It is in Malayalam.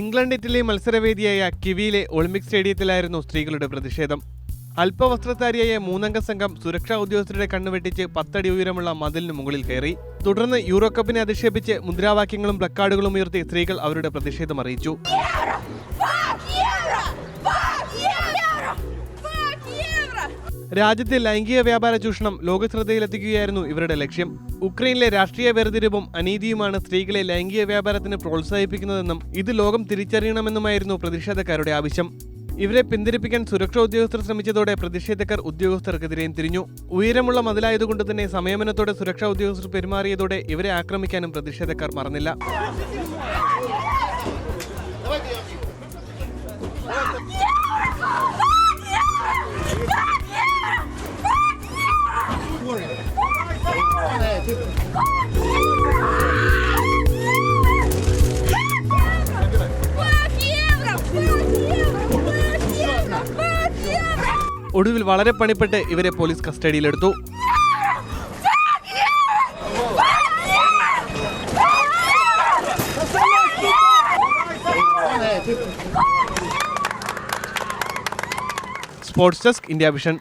ഇംഗ്ലണ്ട് ഇറ്റലി മത്സരവേദിയായ കിവിയിലെ ഒളിമ്പിക് സ്റ്റേഡിയത്തിലായിരുന്നു സ്ത്രീകളുടെ പ്രതിഷേധം. അല്പവസ്ത്രധാരിയായ മൂന്നംഗ സംഘം സുരക്ഷാ ഉദ്യോഗസ്ഥരുടെ കണ്ണുവെട്ടിച്ച് പത്തടി ഉയരമുള്ള മതിലിന് മുകളിൽ കയറി. തുടർന്ന് യൂറോ കപ്പിനെ അധിക്ഷേപിച്ച് മുദ്രാവാക്യങ്ങളും പ്ലക്കാർഡുകളും ഉയർത്തി സ്ത്രീകൾ അവരുടെ പ്രതിഷേധം അറിയിച്ചു! രാജ്യത്തെ ലൈംഗിക വ്യാപാര ചൂഷണം ലോകശ്രദ്ധയിലെത്തിക്കുകയായിരുന്നു ഇവരുടെ ലക്ഷ്യം. ഉക്രൈനിലെ രാഷ്ട്രീയ വേർതിരിവും അനീതിയുമാണ് സ്ത്രീകളെ ലൈംഗിക വ്യാപാരത്തിന് പ്രോത്സാഹിപ്പിക്കുന്നതെന്നും ഇത് ലോകം തിരിച്ചറിയണമെന്നുമായിരുന്നു പ്രതിഷേധക്കാരുടെ ആവശ്യം. ഇവരെ പിന്തിരിപ്പിക്കാൻ സുരക്ഷാ ഉദ്യോഗസ്ഥർ ശ്രമിച്ചതോടെ പ്രതിഷേധക്കാർ ഉദ്യോഗസ്ഥർക്കെതിരെയും തിരിഞ്ഞു. ഉയരമുള്ള മതിലായതുകൊണ്ട് തന്നെ സംയമനത്തോടെ സുരക്ഷാ ഉദ്യോഗസ്ഥർ പെരുമാറിയതോടെ ഇവരെ ആക്രമിക്കാനും പ്രതിഷേധക്കാർ മറന്നില്ല. ഒടുവിൽ വളരെ പണിപ്പെട്ട് ഇവരെ പോലീസ് കസ്റ്റഡിയിലെടുത്തു. Sports desk India vision.